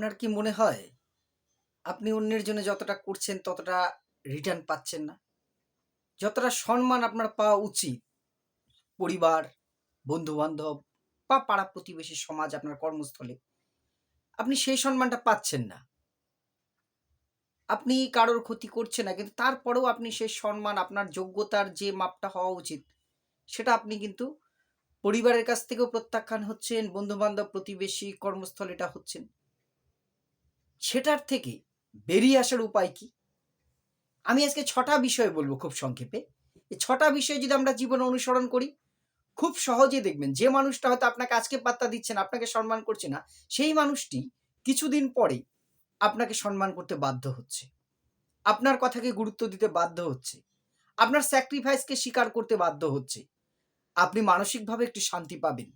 আপনার কি মনে হয় আপনি অন্যের জন্য যতটা করছেন ততটা রিটার্ন পাচ্ছেন না? যতটা সম্মান আপনার পাওয়া উচিত পরিবার বন্ধু বান্ধব বা পাড়া প্রতিবেশী সমাজ আপনার কর্মস্থলে, আপনি সেই সম্মানটা পাচ্ছেন না। আপনি কারোর ক্ষতি করছেন না, কিন্তু তারপরেও আপনি সেই সম্মান, আপনার যোগ্যতার যে মাপটা হওয়া উচিত, সেটা আপনি কিন্তু পরিবারের কাছ থেকেও প্রত্যাখ্যান হচ্ছেন বন্ধু বান্ধব প্রতিবেশী, কর্মস্থলে এটা হচ্ছেন। সেটার থেকে বেরিয়ে আসার উপায় কি? আমি আজকে ছটা বিষয় বলব খুব সংক্ষেপে। এই ছটা বিষয় যদি আমরা জীবনে অনুসরণ করি, খুব সহজে দেখবেন যে মানুষটা হয়তো আপনাকে আজকে পাত্তা দিচ্ছে না, আপনাকে সম্মান করছে না, সেই মানুষটি কিছুদিন পরে আপনাকে সম্মান করতে বাধ্য হচ্ছে। আপনার কথাকে গুরুত্ব দিতে বাধ্য হচ্ছে। আপনার স্যাক্রিফাইসকে স্বীকার করতে বাধ্য হচ্ছে। আপনি মানসিকভাবে একটু শান্তি পাবেন।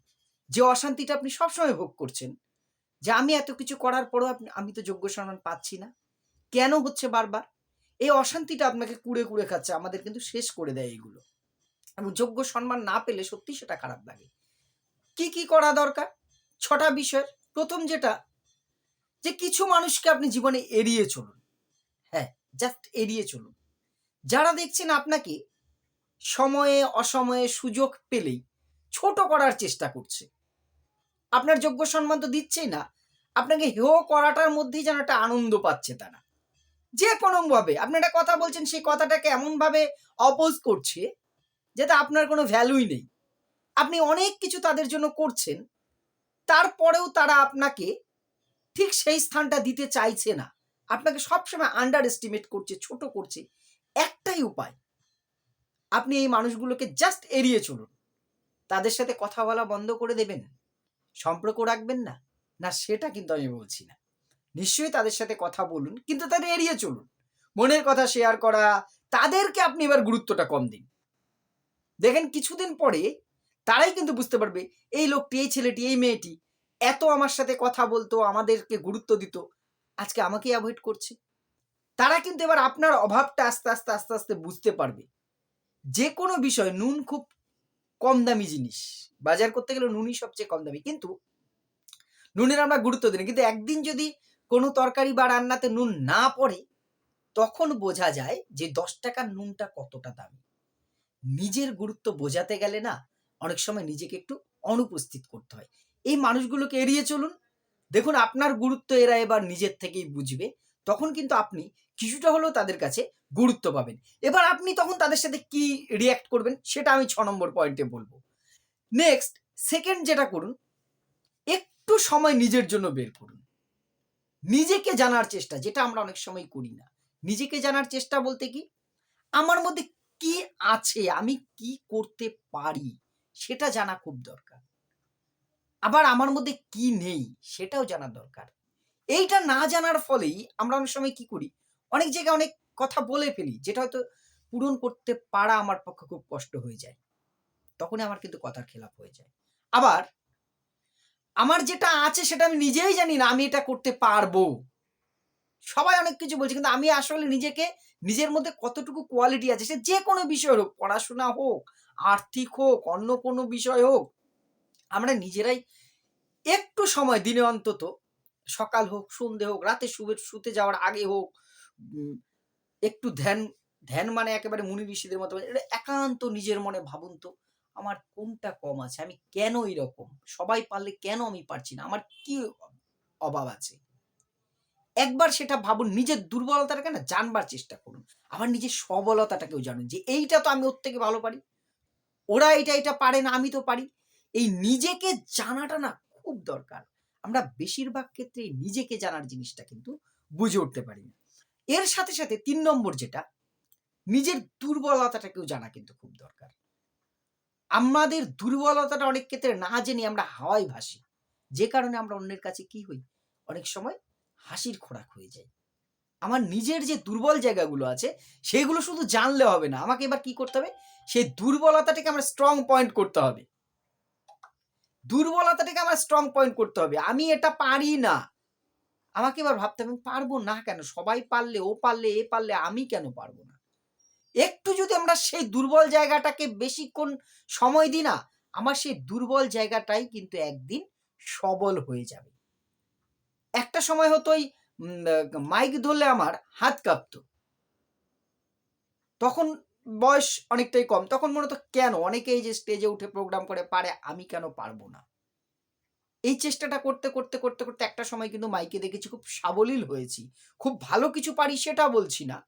যে অশান্তিটা আপনি সবসময় ভোগ করছেন যে আমি এত কিছু করার পরেও আমি তো যোগ্য সম্মান পাচ্ছি না। কেন হচ্ছে বারবার? এই অশান্তিটা আপনাকে কুড়ে কুড়ে খাচ্ছে, আমাদের কিন্তু শেষ করে দেয় এগুলো এবং যোগ্য সম্মান না পেলে সত্যি সেটা খারাপ লাগে। কি কি করা দরকার? ছটা বিষয় প্রথম যেটা, যে কিছু মানুষকে আপনি জীবনে এড়িয়ে চলুন। হ্যাঁ জাস্ট এড়িয়ে চলুন। যারা দেখছেন আপনাকে সময়ে, অসময়ে সুযোগ পেলেই ছোট করার চেষ্টা করছে। আপনার যোগ্য সম্মান তো দিচ্ছেই না। আপনাকে হেয় করাটার মধ্যেই যেন একটা আনন্দ পাচ্ছে তারা। যে কোনো ভাবে আপনি একটা কথা বলছেন, সেই কথাটাকে এমনভাবে অপোজ করছে যাতে আপনার কোনো ভ্যালুই নেই। আপনি অনেক কিছু তাদের জন্য করছেন, তারপরেও তারা আপনাকে ঠিক সেই স্থানটা দিতে চাইছে না। আপনাকে সবসময় আন্ডার এস্টিমেট করছে, ছোট করছে। একটাই উপায়, আপনি এই মানুষগুলোকে জাস্ট এড়িয়ে চলুন। তাদের সাথে কথা বলা বন্ধ করে দেবেন। সম্পর্ক রাখবেন না? না, সেটা কিন্তু আমি বলছি না। নিশ্চয়ই তাদের সাথে কথা বলুন, কিন্তু তাদের এড়িয়ে চলুন। মনের কথা শেয়ার করা, তাদেরকে আপনি এবার গুরুত্বটা কম দিন। দেখেন, কিছুদিন পরে তারাই কিন্তু বুঝতে পারবে, এই লোকটি, এই ছেলেটি, এই মেয়েটি এত আমার সাথে কথা বলতো, আমাদেরকে গুরুত্ব দিত, আজকে আমাকে অ্যাভয়েড করছে। তারা কিন্তু এবার আপনার অভাবটা আস্তে আস্তে আস্তে আস্তে বুঝতে পারবে। যে কোনো বিষয়, নুন খুব কম দামি জিনিস। বাজার করতে গেলে নুনই সবচেয়ে কম দামি। কিন্তু নুনের আমরা গুরুত্ব দিই। কিন্তু একদিন যদি কোনো তরকারি বা রান্নাতে নুন না পড়ে, তখন বোঝা যায় যে দশ টাকার নুনটা কতটা দামি। নিজের গুরুত্ব বোঝাতে গেলে না অনেক সময় নিজেকে একটু অনুপস্থিত করতে হয়। এই মানুষগুলোকে এড়িয়ে চলুন। দেখুন, আপনার গুরুত্ব এরা এবার নিজের থেকেই বুঝবে। তখন কিন্তু আপনি কিছুটা হলেও তাদের কাছে গুরুত্ব পাবেন। এবার আপনি তখন তাদের সাথে কি রিয়াক্ট করবেন সেটা আমি ছ নম্বর পয়েন্টে বলব। নেক্সট সেকেন্ড যেটা করুন, একটু সময় নিজের জন্য বের করুন। নিজেকে জানার চেষ্টা, যেটা আমরা অনেক সময় করি না। নিজেকে জানার চেষ্টা বলতে কি, আমার মধ্যে কি আছে, আমি কি করতে পারি, সেটা জানা খুব দরকার। আবার আমার মধ্যে কি নেই, সেটাও জানা দরকার। এইটা না জানার ফলেই আমরা অনেক সময় কি করি অনেক জায়গায় অনেক কথা বলে ফেলি, যেটা হয়তো পূরণ করতে পারা আমার পক্ষে খুব কষ্ট হয়ে যায়। তখনই আমার কিন্তু কথার খেলাপ হয়ে যায়। আবার আমার যেটা আছে সেটা আমি নিজেই জানি না আমি এটা করতে পারব। সবাই অনেক কিছু বলছে, কিন্তু আমি আসলে নিজেকে, নিজের মধ্যে কতটুকু কোয়ালিটি আছে সে যে কোনো বিষয় হোক, পড়াশোনা হোক, আর্থিক হোক, অন্য কোনো বিষয় হোক, আমরা নিজেরাই একটু সময়, দিনে অন্তত সকাল হোক, সন্ধে হোক, রাতে শুবে, শুতে যাওয়ার আগে হোক একটু ধ্যান ধ্যান মানে একেবারে মুনি ঋষিদের মতো এটা একান্ত নিজের মনে ভাবুন তো, আমার কোনটা কম আছে, আমি কেন এরকম সবাই পারলে কেন আমি পারছি না? আমার কি অভাব আছে? একবার সেটা ভাবুন, নিজের দুর্বলতাটাকে না জানবার চেষ্টা করুন। আবার নিজের সবলতাটাকেও জানুন যে, এইটা তো আমি ওর থেকে ভালো পারি। ওরা এটা এটা পারে না, আমি তো পারি। এই নিজেকে জানাটা না খুব দরকার। আমরা বেশিরভাগ ক্ষেত্রে নিজেকে জানার জিনিসটা কিন্তু বুঝে উঠতে পারি না। এর সাথে সাথে তিন নম্বর যেটা, নিজের দুর্বলতাটাকেও জানা কিন্তু খুব দরকার। আমাদের দুর্বলতাটা অনেক ক্ষেত্রে না জেনে আমরা হাওয়ায় ভাসি। যে কারণে আমরা অন্যের কাছে কি হই? অনেক সময় হাসির খোরাক হয়ে যায় আমার নিজের যে দুর্বল জায়গাগুলো আছে, সেগুলো শুধু জানলে হবে না। আমাকে এবার কি করতে হবে? সেই দুর্বলতাটাকে আমরা স্ট্রং পয়েন্ট করতে হবে। দুর্বলতাটাকে আমার স্ট্রং পয়েন্ট করতে হবে। আমি এটা পারি না। আমাকে এবার ভাবতে আমি পারব না কেন? সবাই পারলে, ও পারলে, এ পারলে, আমি কেন পারব না? একটু যদি আমরা সেই দুর্বল জায়গাটাকে বেশিক্ষণ সময় দিই না, আমার সেই দুর্বল জায়গাটাই কিন্তু একদিন সবল হয়ে যাবে। একটা সময় হতো ওই মাইক ধরলে আমার হাত কাঁপতো। তখন বয়স অনেকটাই কম, তখন মনে হতো কেন? অনেকেই যে স্টেজে উঠে প্রোগ্রাম করে, পারে, আমি কেন পারব না? এই চেষ্টাটা করতে করতে করতে করতে একটা সময় কিন্তু মাইকে দেখেছি খুব সাবলীল হয়েছি। খুব ভালো কিছু পারি সেটা বলছি না।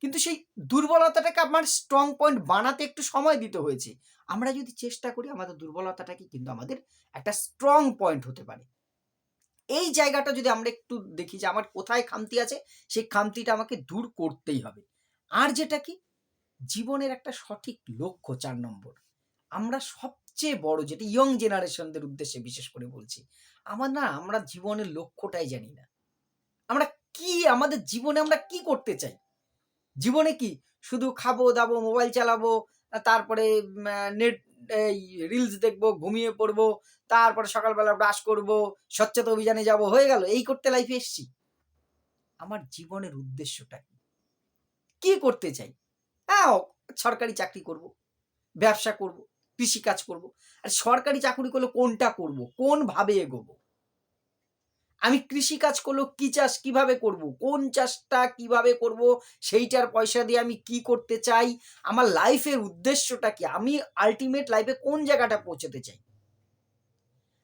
কিন্তু সেই দুর্বলতাটাকে আমার স্ট্রং পয়েন্ট বানাতে একটু সময় দিতে হয়েছে। আমরা যদি চেষ্টা করি, আমাদের দুর্বলতাটাকে কিন্তু আমাদের একটা স্ট্রং পয়েন্ট হতে পারে। এই জায়গাটা যদি আমরা একটু দেখি যে আমার কোথায় খামতি আছে, সেই খামতিটা আমাকে দূর করতেই হবে। আর যেটা কি? জীবনের একটা সঠিক লক্ষ্য, চার নম্বর। আমরা সবচেয়ে বড়, যেটা ইয়ং জেনারেশনদের উদ্দেশ্যে বিশেষ করে বলছি, আমার না, আমরা জীবনের লক্ষ্যটাই জানি না। আমরা কি, আমাদের জীবনে আমরা কি করতে চাই? জীবনে কি? শুধু খাব, দাবো মোবাইল চালাবো তারপরে নেট এই রিলস দেখব, ঘুমিয়ে পড়ব, তারপরে সকালবেলা ব্রাশ করব, স্বচ্ছতা অভিযানে যাব, হয়ে গেল, এই করতে লাইফে এসছি। আমার জীবনের উদ্দেশ্যটা কি? কি করতে চাই? হ্যাঁ সরকারি চাকরি করব, ব্যবসা করব কৃষিকাজ করব। আর সরকারি চাকরি করলে কোনটা করব? কোন ভাবে এগোবো? আমি কৃষি কাজ করলেও কি চাষ কীভাবে করব? কোন চাষটা কীভাবে করব? সেইটার পয়সা দিয়ে আমি কি করতে চাই? আমার লাইফের উদ্দেশ্যটা কি? আমি আলটিমেট লাইফে কোন জায়গাটা পৌঁছতে চাই?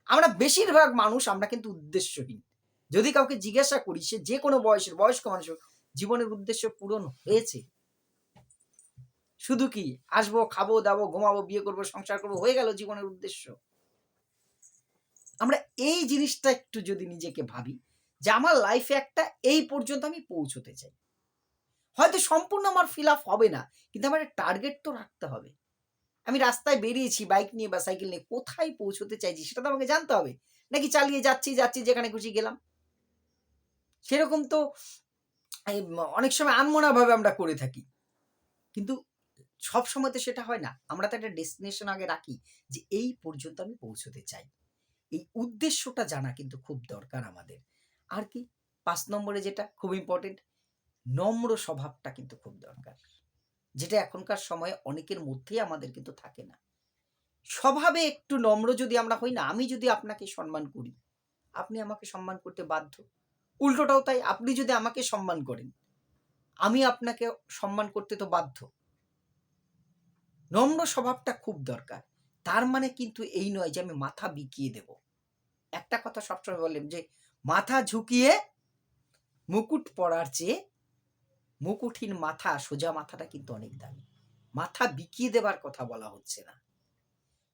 আমরা বেশিরভাগ মানুষ আমরা কিন্তু উদ্দেশ্যহীন। যদি কাউকে জিজ্ঞাসা করি সে যে কোনো বয়সের বয়স্ক মানুষ হোক, জীবনের উদ্দেশ্য পূরণ হয়েছে। শুধু কি? আসব, খাব, দাবো, ঘুমাবো, বিয়ে করব, সংসার করব, হয়ে গেল জীবনের উদ্দেশ্য। আমরা এই জিনিসটা একটু যদি নিজেকে ভাবি, যে আমার লাইফে একটা এই পর্যন্ত আমি পৌঁছতে চাই। হয়তো সম্পূর্ণ আমার ফিল আপ হবে না, কিন্তু আমার টার্গেট তো রাখতে হবে। আমি রাস্তায় বেরিয়েছি বাইক নিয়ে বা সাইকেল নিয়ে, কোথায় পৌঁছতে চাইছি সেটা তো আমাকে জানতে হবে। নাকি চালিয়ে যাচ্ছি যাচ্ছি, যেখানে খুশি গেলাম। সেরকম তো অনেক সময় আনমনাভাবে আমরা করে থাকি। কিন্তু সব সময় তো সেটা হয় না। আমরা তো একটা ডেস্টিনেশন আগে রাখি যে এই পর্যন্ত আমি পৌঁছতে চাই। এই উদ্দেশ্যটা জানা কিন্তু খুব দরকার আমাদের। আর কি? পাঁচ নম্বরে যেটা খুব ইম্পর্টেন্ট নম্র স্বভাবটা কিন্তু খুব দরকার। যেটা এখনকার সময়ে অনেকের মধ্যেই আমাদের কিন্তু থাকে না। স্বভাবে একটু নম্র যদি আমরা হই না, আমি যদি আপনাকে সম্মান করি, আপনি আমাকে সম্মান করতে বাধ্য। উল্টোটাও তাই, আপনি যদি আমাকে সম্মান করেন, আমি আপনাকে সম্মান করতে তো বাধ্য। নম্র স্বভাবটা খুব দরকার। তার মানে কিন্তু এই নয় যে আমি মাথা বিকিয়ে দেব। একটা কথা সবসময় বললাম যে, মাথা ঝুঁকিয়ে মুকুট পরার চেয়ে মুকুটহীন মাথা, সোজা মাথাটা কিন্তু অনেক দামি। মাথা বিকিয়ে দেবার কথা বলা হচ্ছে না।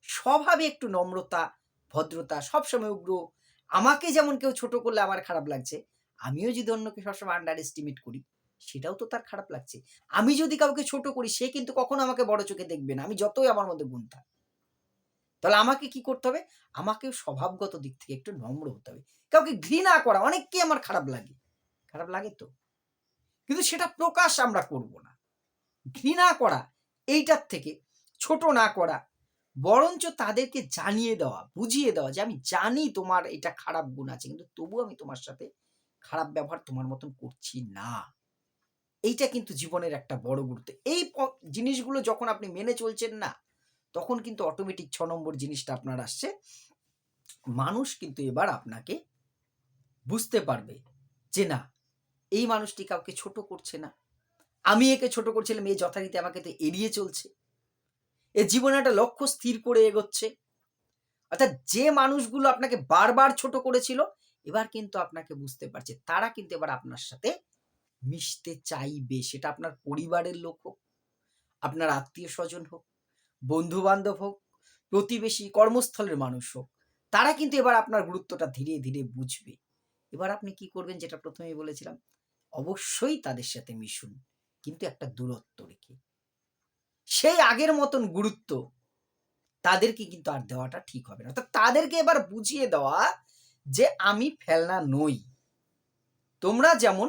স্বভাবে একটু নম্রতা, ভদ্রতা সবসময় উগ্র। আমাকে যেমন কেউ ছোট করলে আমার খারাপ লাগছে, আমিও যদি অন্যকে সবসময় আন্ডার এস্টিমেট করি। সেটাও তো তার খারাপ লাগছে। আমি যদি কাউকে ছোট করি, সে কিন্তু কখনো আমাকে বড় চোখে দেখবে না। আমি যতই আমার মধ্যে গুণ থাক। তাহলে আমাকে কি করতে হবে? আমাকেও স্বভাবগত দিক থেকে একটু নম্র হতে হবে। কাউকে ঘৃণা করা অনেককে আমার খারাপ লাগে। খারাপ লাগে তো। কিন্তু সেটা প্রকাশ আমরা করব না। ঘৃণা করা, এইটার থেকে ছোট না করা, বরঞ্চ তাদেরকে জানিয়ে দেওয়া, বুঝিয়ে দেওয়া যে আমি জানি তোমার এটা খারাপ গুণ আছে, কিন্তু তবু আমি তোমার সাথে খারাপ ব্যবহার তোমার মতন করছি না। এইটা কিন্তু জীবনের একটা বড় গুরুত্ব। এই জিনিসগুলো যখন আপনি মেনে চলছেন না, তখন কিন্তু অটোমেটিক ছ নম্বর জিনিসটা আপনার আসছে। মানুষ কিন্তু এবার আপনাকে বুঝতে পারবে যে না, এই মানুষটি কাউকে ছোট করছে না। আমি একে ছোট করছিলাম, এই যথারীতি আমাকে তো এড়িয়ে চলছে। এ জীবনে একটা লক্ষ্য স্থির করে এগোচ্ছে। অর্থাৎ যে মানুষগুলো আপনাকে বারবার ছোট করেছিল, এবার কিন্তু আপনাকে বুঝতে পারছে, তারা কিন্তু এবার আপনার সাথে মিশতে চাইবে, সেটা আপনার পরিবারের লোক হোক, আপনার আত্মীয় স্বজন হোক বন্ধু বান্ধব হোক, প্রতিবেশী, কর্মস্থলের মানুষ হোক, তারা কিন্তু এবার আপনার গুরুত্বটা ধীরে ধীরে বুঝবে। এবার আপনি কি করবেন, যেটা প্রথমেই বলেছিলাম, অবশ্যই তাদের সাথে মিশুন, কিন্তু একটা দূরত্ব রেখে। সেই আগের মতন গুরুত্ব তাদেরকে কিন্তু আর দেওয়াটা ঠিক হবে না। অর্থাৎ তাদেরকে এবার বুঝিয়ে দেওয়া যে, আমি ফেলনা নই। তোমরা যেমন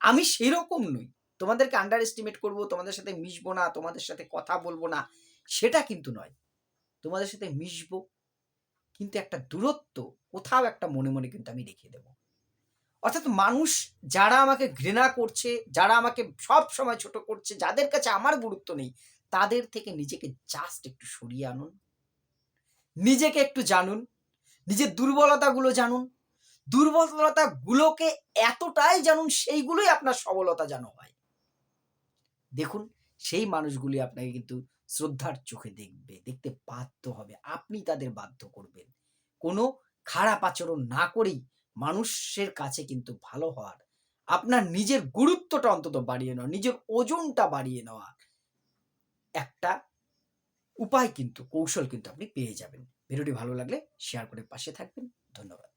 আমি সেরকম নই। তোমাদেরকে আন্ডার এস্টিমেট করব, তোমাদের সাথে মিশবো না, তোমাদের সাথে কথা বলব না, সেটা কিন্তু নয়। তোমাদের সাথে মিশবো কিন্তু একটা দূরত্ব কোথাও একটা মনে মনে কিন্তু আমি রেখে দেব। অর্থাৎ মানুষ যারা আমাকে ঘৃণা করছে, যারা আমাকে সব সময় ছোট করছে, যাদের কাছে আমার গুরুত্ব নেই, তাদের থেকে নিজেকে জাস্ট একটু সরিয়ে আনুন। নিজেকে একটু জানুন। নিজের দুর্বলতাগুলো জানুন। দুর্বলতাগুলোকে এতটাই জানুন, সেইগুলোই আপনার সবলতা যেন হয়। দেখুন, সেই মানুষগুলি আপনাকে কিন্তু শ্রদ্ধার চোখে দেখবে, দেখতে বাধ্য হবে। আপনি তাদের বাধ্য করবেন। কোনো খারাপ আচরণ না করেই মানুষের কাছে কিন্তু ভালো হওয়ার, আপনার নিজের গুরুত্বটা অন্তত বাড়িয়ে নেওয়া, নিজের ওজনটা বাড়িয়ে নেওয়া একটা উপায় কিন্তু, কৌশল কিন্তু আপনি পেয়ে যাবেন। ভিডিওটি ভালো লাগলে শেয়ার করে পাশে থাকবেন। ধন্যবাদ।